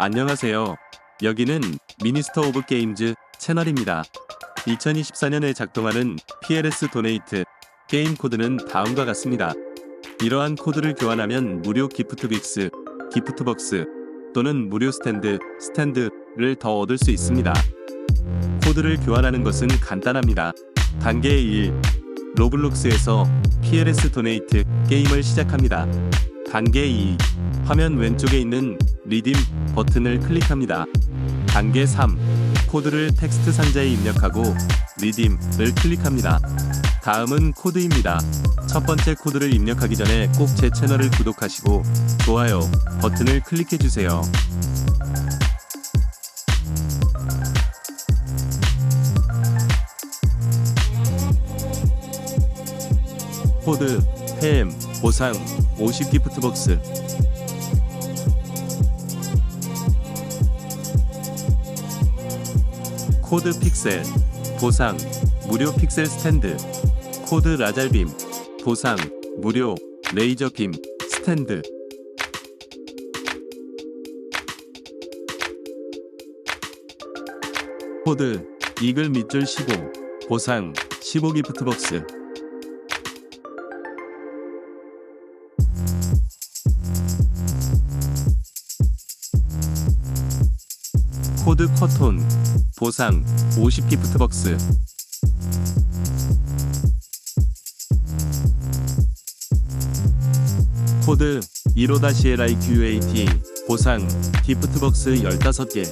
안녕하세요. 여기는 미니스터 오브 게임즈 채널입니다. 2024년에 작동하는 PLS 도네이트 게임 코드는 다음과 같습니다. 이러한 코드를 교환하면 무료 기프트 빅스, 기프트 박스 또는 무료 스탠드, 스탠드를 더 얻을 수 있습니다. 코드를 교환하는 것은 간단합니다. 단계 1. 로블록스에서 PLS 도네이트 게임을 시작합니다. 단계 2. 화면 왼쪽에 있는 리딤 버튼을 클릭합니다. 단계 3. 코드를 텍스트 상자에 입력하고 리딤을 클릭합니다. 다음은 코드입니다. 첫 번째 코드를 입력하기 전에 꼭 제 채널을 구독하시고 좋아요 버튼을 클릭해 주세요. 코드, 팸, 보상, 50 기프트 박스. 코드 픽셀, 보상, 무료 픽셀 스탠드. 코드 라잘빔, 보상, 무료, 레이저 빔, 스탠드. 코드, 이글 밑줄 15, 보상, 15 기프트 박스. 코드 커톤 보상 50 기프트 박스. 코드 15-LIQAT 보상 기프트 박스 15개.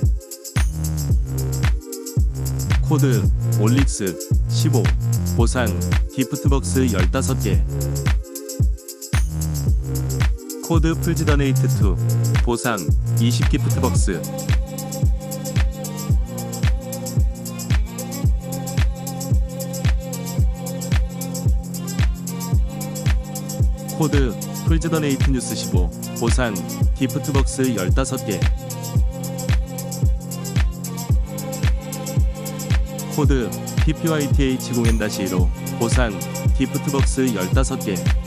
코드 올릭스 15 보상 기프트 박스 15개 코드 풀지더네이트 2 보상 20 기프트 박스. 코드 풀즈더네이트 뉴스 15 보상 기프트박스 15개. 코드 PPYTH0N-1로 보상 기프트박스 15개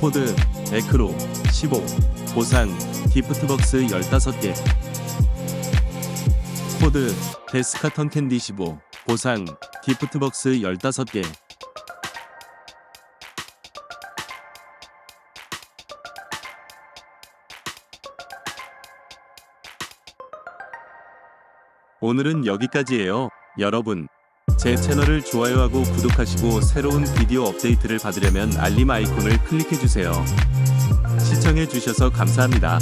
코드 에크로 15 보상 기프트박스 15개 코드 데스카턴 캔디 15 보상 기프트박스 15개 오늘은 여기까지예요. 여러분, 제 채널을 좋아요하고 구독하시고 새로운 비디오 업데이트를 받으려면 알림 아이콘을 클릭해주세요. 시청해주셔서 감사합니다.